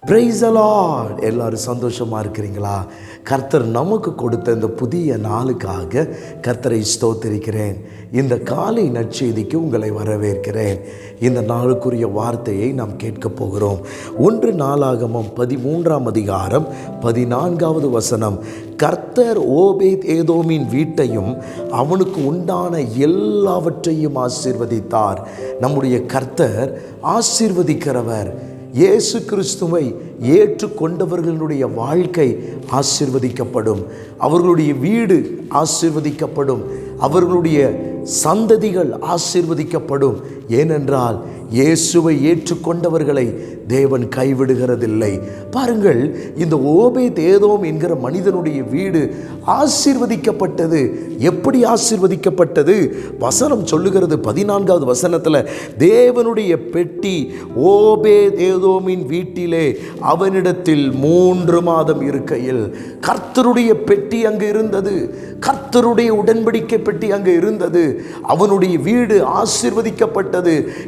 Price allot எல்லாரும் சந்தோஷமாக இருக்கிறீங்களா? கர்த்தர் நமக்கு கொடுத்த இந்த புதிய நாளுக்காக கர்த்தரை ஸ்தோத்திருக்கிறேன். இந்த காலை நற்செய்திக்கு உங்களை வரவேற்கிறேன். இந்த நாளுக்குரிய வார்த்தையை நாம் கேட்கப் போகிறோம். ஒன்று நாளாகமம் பதிமூன்றாம் அதிகாரம் பதினான்காவது வசனம். கர்த்தர் ஓபேத் ஏதோமின் வீட்டையும் அவனுக்கு உண்டான எல்லாவற்றையும் ஆசீர்வதித்தார். நம்முடைய கர்த்தர் ஆசீர்வதிக்கிறவர். இயேசு கிறிஸ்துவை ஏற்றுக்கொண்டவர்களுடைய வாழ்க்கை ஆசிர்வதிக்கப்படும். அவர்களுடைய வீடு ஆசிர்வதிக்கப்படும். அவர்களுடைய சந்ததிகள் ஆசிர்வதிக்கப்படும். ஏனென்றால் இயேசுவை ஏற்றுக்கொண்டவர்களை தேவன் கைவிடுகிறதில்லை. பாருங்கள் இந்த ஓபே தேதோம் என்கிற மனிதனுடைய வீடு ஆசீர்வதிக்கப்பட்டது. எப்படி ஆசீர்வதிக்கப்பட்டது? வசனம் சொல்லுகிறது பதினான்காவது வசனத்தில் தேவனுடைய பெட்டி ஓபே தேதோமின் வீட்டிலே அவனிடத்தில் மூன்று மாதம் இருக்கையில். கர்த்தருடைய பெட்டி அங்கு இருந்தது. கர்த்தருடைய உடன்படிக்கை பெட்டி அங்கு இருந்தது. அவனுடைய வீடு ஆசீர்வதிக்கப்பட்டது.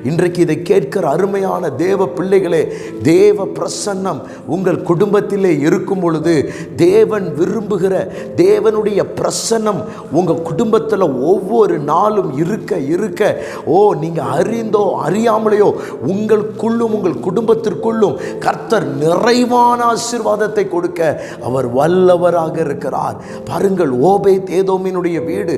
இன்றைக்கு இதை கேட்கிற அருமையான தேவ பிள்ளைகளே தேவ பிரசன்னம் உங்கள் குடும்பத்திலே இருக்கும் பொழுது தேவன் விரும்புகிற தேவனுடைய பிரசன்னம் உங்கள் குடும்பத்தில் ஒவ்வொரு நாளும் இருக்க இருக்க ஓ நீங்கள் அறிந்தோ அறியாமலையோ உங்களுக்குள்ளும் உங்கள் குடும்பத்திற்குள்ளும் கர்த்தர் நிறைவான ஆசீர்வாதத்தை கொடுக்க அவர் வல்லவராக இருக்கிறார். பாருங்கள் ஓபே தேதோமினுடைய வீடு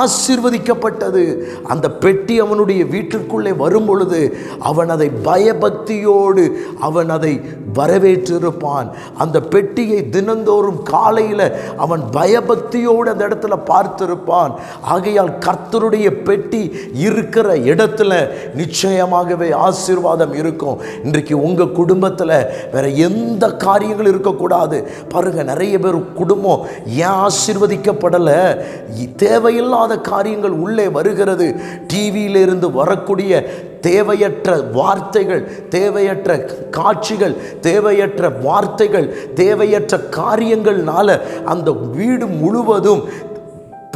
ஆசீர்வதிக்கப்பட்டது. அந்த பெட்டி அவனுடைய வீட்டிற்கு வீட்டிற்குள்ளே வரும் பொழுது அவன் அதை பயபக்தியோடு அவன் அதை வரவேற்றிருப்பான். அந்த பெட்டியை தினந்தோறும் காலையில் அவன் பயபக்தியோடு அந்த இடத்துல பார்த்திருப்பான். ஆகையால் கர்த்தருடைய பெட்டி இருக்கிற இடத்துல நிச்சயமாகவே ஆசீர்வாதம் இருக்கும். இன்றைக்கு உங்கள் குடும்பத்தில் வேற எந்த காரியங்கள் இருக்கக்கூடாது. பாருங்க நிறைய பேர் குடும்பம் ஏன் ஆசீர்வதிக்கப்படலை? தேவையில்லாத காரியங்கள் உள்ளே வருகிறது. டிவியிலிருந்து வரக்கூடிய தேவையற்ற வார்த்தைகள் தேவையற்ற காட்சிகள் தேவையற்ற வார்த்தைகள் தேவையற்ற காரியங்கள்னால அந்த வீடு முழுவதும்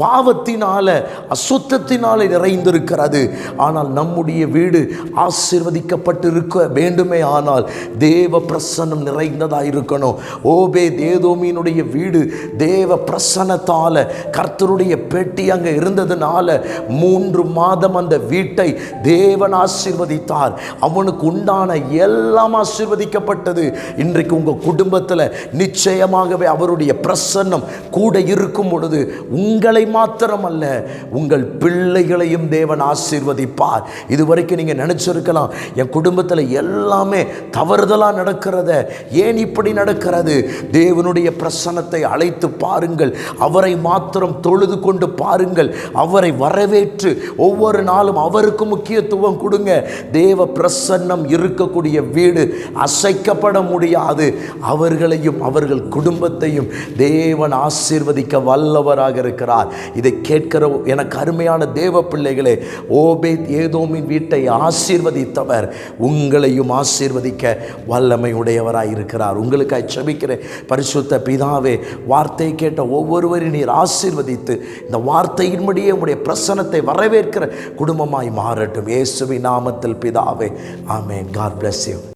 பாவத்தினால அசுத்தத்தினால நிறைந்திருக்கிறது. ஆனால் நம்முடைய வீடு ஆசிர்வதிக்கப்பட்டிருக்க வேண்டுமே ஆனால் தேவ பிரசன்னம் நிறைந்ததாக இருக்கணும். ஓபே தேதோமியினுடைய வீடு தேவ பிரசன்னத்தால் கர்த்தருடைய பெட்டி அங்கே இருந்ததுனால மூன்று மாதம் அந்த வீட்டை தேவன் ஆசிர்வதித்தார். அவனுக்கு உண்டான எல்லாம் ஆசிர்வதிக்கப்பட்டது. இன்றைக்கு உங்கள் குடும்பத்தில் நிச்சயமாகவே அவருடைய பிரசன்னம் கூட இருக்கும் பொழுது உங்களை மாத்திரமல்ல உங்கள் பிள்ளைகளையும் தேவன் ஆசீர்வதிப்பார். இதுவரைக்கும் நீங்கள் நினச்சிருக்கலாம் என் குடும்பத்தில் எல்லாமே தவறுதலாக நடக்கிறத. ஏன் இப்படி நடக்கிறது? தேவனுடைய பிரசன்னத்தை அழைத்து பாருங்கள் அவரை மாத்திரம் தொழுது கொண்டு பாருங்கள் அவரை வரவேற்று ஒவ்வொரு நாளும் அவருக்கு முக்கியத்துவம் கொடுங்க. தேவ பிரசன்னம் இருக்கக்கூடிய வீடு அசைக்கப்பட முடியாது. அவர்களையும் அவர்கள் குடும்பத்தையும் தேவன் ஆசீர்வதிக்க வல்லவராக இருக்கிறார். இதை கேட்கிற எனக்கு அருமையான தேவ பிள்ளைகளே ஓபேத் ஏதோமின் வீட்டை ஆசீர்வதித்தவர். உங்களையும் ஆசீர்வதிக்க வல்லமை உடையவராக இருக்கிறார். உங்களுக்காய் செபிக்கிறேன். பரிசுத்த பிதாவே வார்த்தை கேட்ட ஒவ்வொருவரையும் நீர் ஆசீர்வதித்து இந்த வார்த்தையின்படியே உங்களுடைய பிரசனத்தை வரவேற்கிற குடும்பமாய் மாறட்டும். இயேசுவின் நாமத்தில் பிதாவே ஆமேன். God bless you